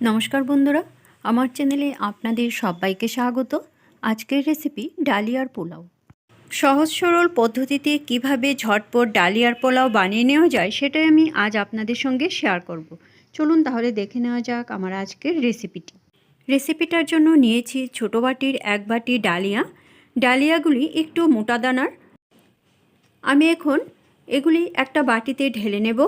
নমস্কার বন্ধুরা, আমার চ্যানেলে আপনাদের সবাইকে স্বাগত। আজকের রেসিপি ডালিয়ার পোলাও। সহজ সরল পদ্ধতিতে কীভাবে ঝটপট ডালিয়ার পোলাও বানিয়ে নেওয়া যায় সেটাই আমি আজ আপনাদের সঙ্গে শেয়ার করব। চলুন তাহলে দেখে নেওয়া যাক আমার আজকের রেসিপিটি রেসিপিটার জন্য নিয়েছি ছোটো বাটির এক বাটি ডালিয়া। ডালিয়াগুলি একটু মোটা দানার। আমি এখন এগুলি একটা বাটিতে ঢেলে নেব।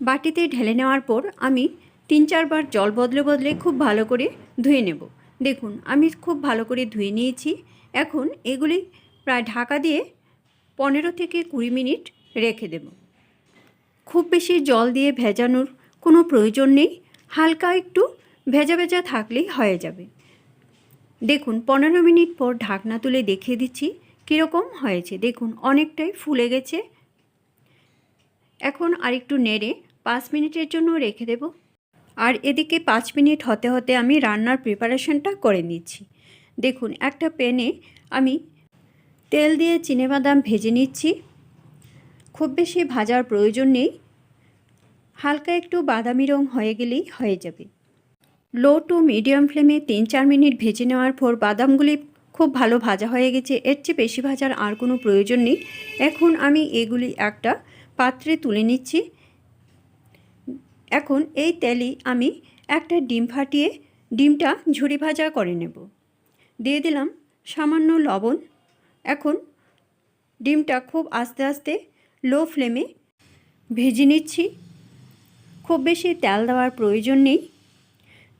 বাটিতে ঢেলে নেওয়ার পর আমি তিন চারবার জল বদলে বদলে খুব ভালো করে ধুয়ে নেব। দেখুন, আমি খুব ভালো করে ধুয়ে নিয়েছি। এখন এগুলি প্রায় ঢাকা দিয়ে পনেরো থেকে কুড়ি মিনিট রেখে দেব। খুব বেশি জল দিয়ে ভেজানোর কোনো প্রয়োজন নেই। হালকা একটু ভেজা ভেজা থাকলেই হয়ে যাবে। দেখুন, পনেরো মিনিট পর ঢাকনা তুলে দেখিয়ে দিচ্ছি কীরকম হয়েছে। দেখুন, অনেকটাই ফুলে গেছে। এখন আরেকটু নেড়ে পাঁচ মিনিটের জন্য রেখে দেব। আর এদিকে পাঁচ মিনিট হতে হতে আমি রান্নার প্রিপারেশনটা করে নিচ্ছি। দেখুন, একটা প্যানে আমি তেল দিয়ে চিনেবাদাম ভেজে নিচ্ছি। খুব বেশি ভাজার প্রয়োজন নেই। হালকা একটু বাদামি রং হয়ে গেলেই হয়ে যাবে। লো টু মিডিয়াম ফ্লেমে তিন চার মিনিট ভেজে নেওয়ার পর বাদামগুলি খুব ভালো ভাজা হয়ে গেছে। এর চেয়ে বেশি ভাজার আর কোনো প্রয়োজন নেই। এখন আমি এগুলি একটা পাত্রে তুলে নিচ্ছি। এখন এই তেলই আমি একটা ডিম ফাটিয়ে ডিমটা ঝুড়ি ভাজা করে নেব। দিয়ে দিলাম সামান্য লবণ। এখন ডিমটা খুব আস্তে আস্তে লো ফ্লেমে ভেজে নিচ্ছি। খুব বেশি তেল দেওয়ার প্রয়োজন নেই।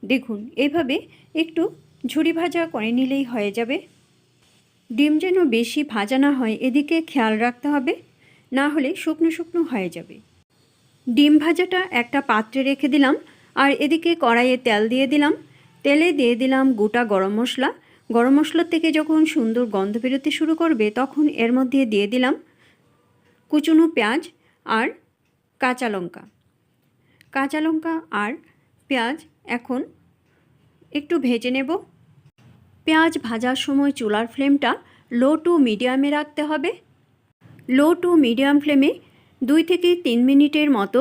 দেখুন, এভাবে একটু ঝুড়ি ভাজা করে নিলেই হয়ে যাবে। ডিম যেন বেশি ভাজা না হয়, এদিকে খেয়াল রাখতে হবে, না হলে শুকনো শুকনো হয়ে যাবে। ডিম ভাজাটা একটা পাত্রে রেখে দিলাম, আর এদিকে কড়াইয়ে তেল দিয়ে দিলাম। তেলে দিয়ে দিলাম গোটা গরম মশলা। গরম মশলার থেকে যখন সুন্দর গন্ধ বেরোতে শুরু করবে, তখন এর মধ্যে দিয়ে দিলাম কুচুনো পেঁয়াজ আর কাঁচা লঙ্কা। কাঁচা লঙ্কা আর পেঁয়াজ এখন একটু ভেজে নেব। পেঁয়াজ ভাজার সময় চুলার ফ্লেমটা লো টু মিডিয়ামে রাখতে হবে। লো টু মিডিয়াম ফ্লেমে দুই থেকে তিন মিনিটের মতো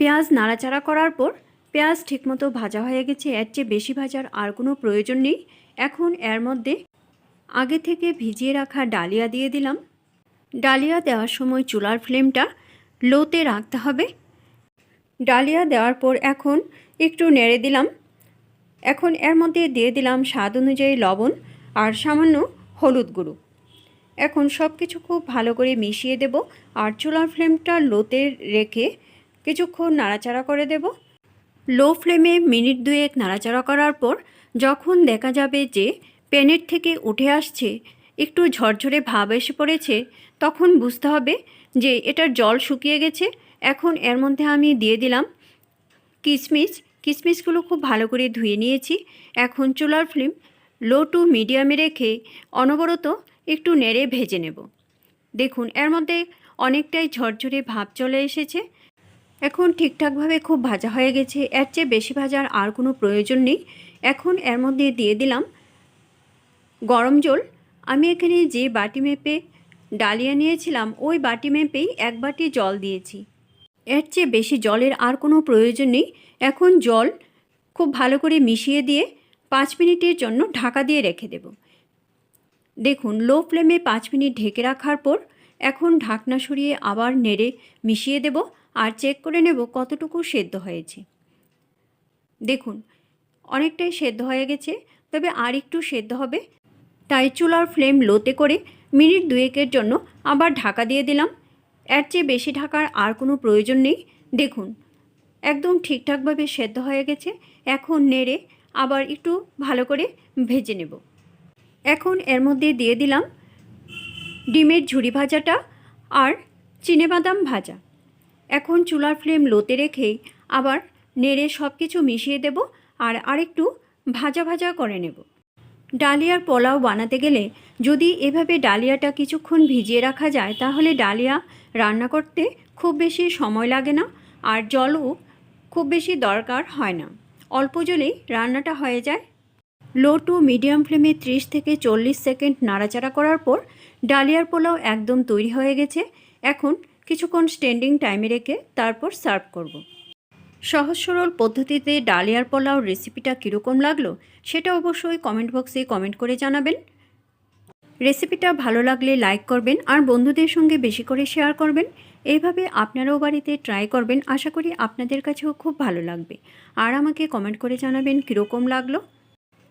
পেঁয়াজ নাড়াচাড়া করার পর পেঁয়াজ ঠিকমতো ভাজা হয়ে গেছে। এর চেয়ে বেশি ভাজার আর কোনো প্রয়োজন নেই। এখন এর মধ্যে আগে থেকে ভিজিয়ে রাখা ডালিয়া দিয়ে দিলাম। ডালিয়া দেওয়ার সময় চুলার ফ্লেমটা লোতে রাখতে হবে। ডালিয়া দেওয়ার পর এখন একটু নেড়ে দিলাম। এখন এর মধ্যে দিয়ে দিলাম স্বাদ অনুযায়ী লবণ আর সামান্য হলুদ গুঁড়ো। এখন সব কিছু খুব ভালো করে মিশিয়ে দেব আর চুলার ফ্লেমটা লোতে রেখে কিছুক্ষণ নাড়াচাড়া করে দেব। লো ফ্লেমে মিনিট দুয়েক নাড়াচাড়া করার পর যখন দেখা যাবে যে প্যানের থেকে উঠে আসছে, একটু ঝরঝরে ভাব এসে পড়েছে, তখন বুঝতে হবে যে এটার জল শুকিয়ে গেছে। এখন এর মধ্যে আমি দিয়ে দিলাম কিশমিশ কিশমিশগুলো খুব ভালো করে ধুয়ে নিয়েছি। এখন চুলার ফ্লেম লো টু মিডিয়ামে রেখে অনবরত একটু নেড়ে ভেজে নেব। দেখুন, এর মধ্যে অনেকটাই ঝরঝরে ভাব চলে এসেছে। এখন ঠিকঠাকভাবে খুব ভাজা হয়ে গেছে। এর চেয়ে বেশি ভাজার আর কোনো প্রয়োজন নেই। এখন এর মধ্যে দিয়ে দিলাম গরম জল। আমি এখানে যে বাটি মেপে ডালিয়া নিয়েছিলাম, ওই বাটি মেপেই এক বাটি জল দিয়েছি। এর চেয়ে বেশি জলের আর কোনো প্রয়োজন নেই। এখন জল খুব ভালো করে মিশিয়ে দিয়ে পাঁচ মিনিটের জন্য ঢাকা দিয়ে রেখে দেব। দেখুন লো ফ্লেমে পাঁচ মিনিট ঢেকে রাখার পর এখন ঢাকনা সরিয়ে আবার নেড়ে মিশিয়ে দেব আর চেক করে নেব কতটুকু সেদ্ধ হয়েছে। দেখুন, অনেকটাই সেদ্ধ হয়ে গেছে, তবে আর একটু সেদ্ধ হবে। তাই চুলার ফ্লেম লোতে করে মিনিট দুয়েকের জন্য আবার ঢাকা দিয়ে দিলাম। এর চেয়ে বেশি ঢাকার আর কোনো প্রয়োজন নেই। দেখুন, একদম ঠিকঠাকভাবে সেদ্ধ হয়ে গেছে। এখন নেড়ে আবার একটু ভালো করে ভেজে নেব। এখন এর মধ্যে দিয়ে দিলাম ডিমের ঝুড়ি ভাজাটা আর চিনেবাদাম ভাজা। এখন চুলার ফ্লেম লোতে রেখেই আবার নেড়ে সব কিছু মিশিয়ে দেব আর আরেকটু ভাজা ভাজা করে নেব। ডালিয়ার পোলাও বানাতে গেলে যদি এভাবে ডালিয়াটা কিছুক্ষণ ভিজিয়ে রাখা যায় তাহলে ডালিয়া রান্না করতে খুব বেশি সময় লাগে না আর জলও খুব বেশি দরকার হয় না। অল্প জলেই রান্নাটা হয়ে যায় লো টু মিডিয়াম ফ্লেমে ত্রিশ থেকে চল্লিশ সেকেন্ড নাড়াচাড়া করার পর ডালিয়ার পোলাও একদম তৈরি হয়ে গেছে। এখন কিছুক্ষণ স্ট্যান্ডিং টাইমে রেখে তারপর সার্ভ করব। সহজ সরল পদ্ধতিতে ডালিয়ার পোলাও রেসিপিটা কীরকম লাগল সেটা অবশ্যই কমেন্ট বক্সে কমেন্ট করে জানাবেন। রেসিপিটা ভালো লাগলে লাইক করবেন আর বন্ধুদের সঙ্গে বেশি করে শেয়ার করবেন। এইভাবে আপনারাও বাড়িতে ট্রাই করবেন। আশা করি আপনাদের কাছেও খুব ভালো লাগবে। আর আমাকে কমেন্ট করে জানাবেন কীরকম লাগল।